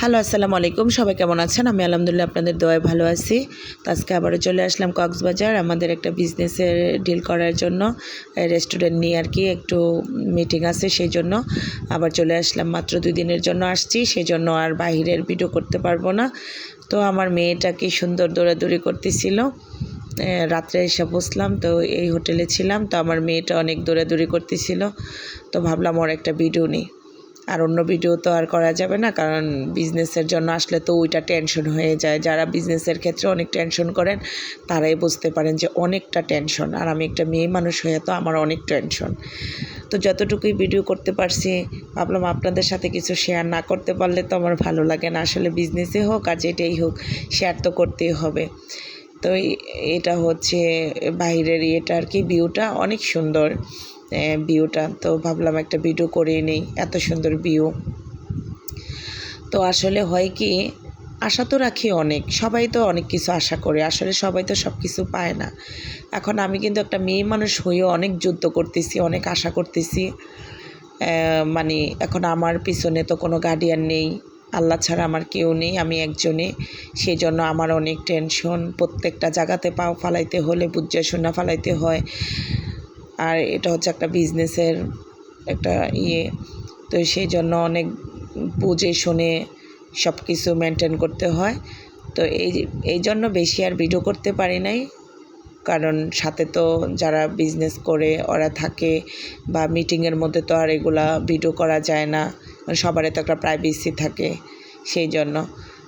Hello, আসসালামু আলাইকুম। সবাই কেমন আছেন? আমি আলহামদুলিল্লাহ আপনাদের দোয়ায় ভালো আছি। তো আজকে আবারও চলে আসলাম কক্সবাজার, আমাদের একটা বিজনেসের ডিল করার জন্য রেস্টুরেন্ট নিয়ে আর কি একটু মিটিং আছে সেই জন্য আবার চলে আসলাম, মাত্র দুই দিনের জন্য আসছি সেই জন্য আর বাহিরের ভিডিও করতে পারব না। তো আমার মেয়েটা কি সুন্দর দৌড়াদৌড়ি করতেছিল। রাত্রে এসে বসলাম, তো এই হোটেলে ছিলাম। তো আমার মেয়েটা অনেক দৌড়াদৌড়ি করতেছিল। তো ভাবলাম ওর একটা ভিডিও নিই। আর অন্য ভিডিও তো আর করা যাবে না, কারণ বিজনেসের জন্য আসলে তো ওইটা টেনশন হয়ে যায়। যারা বিজনেসের ক্ষেত্রে অনেক টেনশন করেন, তারাই বুঝতে পারেন যে অনেকটা টেনশন আর আমি একটা মেয়ে মানুষ হয়ে তো আমার অনেক টেনশন তো যতটুকুই ভিডিও করতে পারছি, ভাবলাম আপনাদের সাথে কিছু শেয়ার না করতে পারলে তো আমার ভালো লাগে না। আসলে বিজনেসে হোক আর যেটাই হোক শেয়ার তো করতেই হবে। তো এটা হচ্ছে বাইরের ইয়েটা আর কি ভিউটা অনেক সুন্দর। ভিউটা তো ভাবলাম একটা ভিডিও করেই নেই, এত সুন্দর ভিউ তো আসলে হয় কি, আশা তো রাখি অনেক, সবাই তো অনেক কিছু আশা করে, আসলে সবাই তো সব কিছু পায় না। এখন আমি কিন্তু একটা মেয়ে মানুষ হয়েও অনেক যুদ্ধ করতেছি, অনেক আশা করতেছি। মানে এখন আমার পিছনে তো কোনো গার্ডিয়ান নেই, আল্লাহ ছাড়া আমার কেউ নেই, আমি একজনে সেই জন্য আমার অনেক টেনশন প্রত্যেকটা জায়গাতে পাও ফালাইতে হলে, বুঝে শোনা ফালাইতে হয়। আর এটা হচ্ছে একটা বিজনেসের একটা ইয়ে। তো সেই জন্য অনেক বুঝে শুনে সব কিছু মেনটেন করতে হয়। তো এই এই জন্য বেশি আর ভিডিও করতে পারি নাই। কারণ সাথে তো যারা বিজনেস করে, ওরা থাকে বা মিটিংয়ের মধ্যে তো আর এগুলা ভিডিও করা যায় না। মানে সবারই তো একটা প্রাইভেসি থাকে সেই জন্য।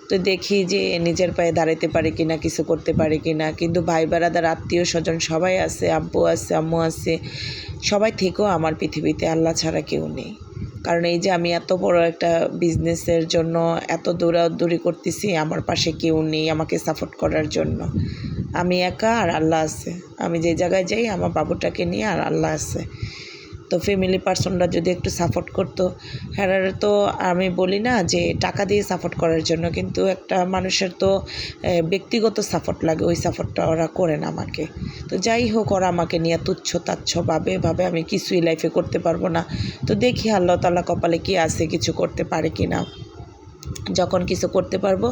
তো দেখি যে নিজের পায়ে দাঁড়াতে পারে কি না কিছু করতে পারে কি না কিন্তু ভাই বেড়াদার আত্মীয় স্বজন সবাই আছে, আব্বু আছে, আম্মু আছে, সবাই থেকেও আমার পৃথিবীতে আল্লাহ ছাড়া কেউ নেই। কারণ এই যে আমি এত বড় একটা বিজনেসের জন্য এত দৌড়াদৌড়ি করতেছি, আমার পাশে কেউ নেই আমাকে সাপোর্ট করার জন্য। আমি একা আর আল্লাহ আছে। আমি যে জায়গায় যাই, আমার বাবুটাকে নিয়ে আর আল্লাহ আছে। তো ফ্যামিলি পার্সনরা যদি একটু সাপোর্ট করতো হ্যাঁ তো আমি বলি না যে টাকা দিয়ে সাপোর্ট করার জন্য, কিন্তু একটা মানুষের তো ব্যক্তিগত সাপোর্ট লাগে, ওই সাপোর্টটা ওরা করে না আমাকে। তো যাই হোক, ওরা আমাকে নিয়ে তুচ্ছ তাচ্ছ ভাবে ভাবে আমি কিছুই লাইফে করতে পারব না। তো দেখি আল্লাহ তাল্লাহ কপালে কি আছে, কিছু করতে পারে কি না যখন কিছু করতে পারব,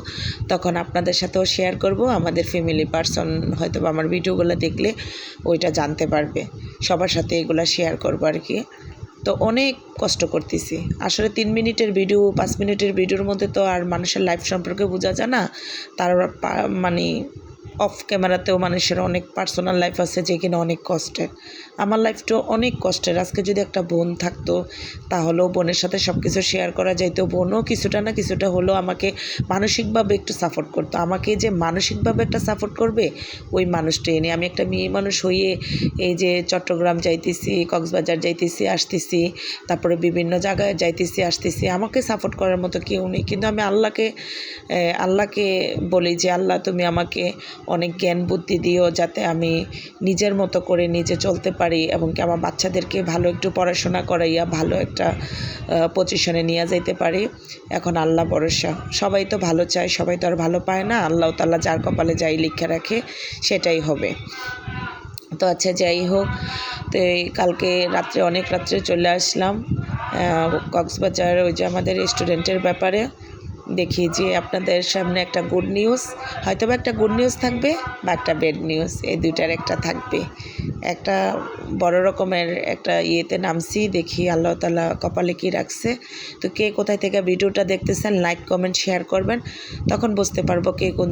তখন আপনাদের সাথেও শেয়ার করব। আমাদের ফ্যামিলি পার্সন হয়তো আমার ভিডিওগুলো দেখলে ওইটা জানতে পারবে। সবার সাথে এগুলো শেয়ার করব আর কি। তো অনেক কষ্ট করতেছি। আসলে তিন মিনিটের ভিডিও পাঁচ মিনিটের ভিডিওর মধ্যে তো আর মানুষের লাইফ সম্পর্কে বোঝা যায় না। তার মানে অফ ক্যামেরাতেও মানুষের অনেক পার্সোনাল লাইফ আছে যে কিনা অনেক কষ্টের। আমার লাইফটাও অনেক কষ্টের। আজকে যদি একটা বোন থাকতো, তাহলেও বোনের সাথে সব কিছু শেয়ার করা যাইতো। বোনও কিছুটা না কিছুটা হলেও আমাকে মানসিকভাবে একটু সাপোর্ট করতো। আমাকে যে মানসিকভাবে একটা সাপোর্ট করবে, ওই মানুষটা এনে আমি একটা মেয়ে মানুষ হয়ে এই যে চট্টগ্রাম যাইতেছি, কক্সবাজার যাইতেছি, আসতেছি, তারপরে বিভিন্ন জায়গায় যাইতেছি, আসতেছি। আমাকে সাপোর্ট করার মতো কেউ নেই। কিন্তু আমি আল্লাহকে আল্লাহকে বলি যে, আল্লাহ, তুমি আমাকে অনেক জ্ঞান বুদ্ধি দিও যাতে আমি নিজের মতো করে নিজে চলতে পারি এবং কি আমার বাচ্চাদেরকে ভালো একটু পড়াশোনা করাইয়া ভালো একটা পজিশনে নিয়ে যাইতে পারি। এখন আল্লাহ ভরসা। সবাই তো ভালো চায়, সবাই তো আর ভালো পায় না। আল্লাহ তাল্লাহ যার কপালে যাই লিখে রাখে, সেটাই হবে। তো আচ্ছা যাই হোক। তো এই কালকে রাত্রে অনেক রাত্রে চলে আসলাম কক্সবাজার ওই যে আমাদের রেস্টুরেন্টের ব্যাপারে। দেখি যে আপনাদের সামনে একটা গুড নিউজ হয়তো বা একটা গুড নিউজ থাকবে, বা একটা ব্যাড নিউজ এই দুইটার একটা থাকবে। একটা বড় রকমের একটা ইয়েতে নামছি, দেখি আল্লাহ তালা কপালে কি রাখছে। তো কে কোথায় থেকে ভিডিওটা দেখতেছেন লাইক কমেন্ট শেয়ার করবেন, তখন বুঝতে পারব কে কোন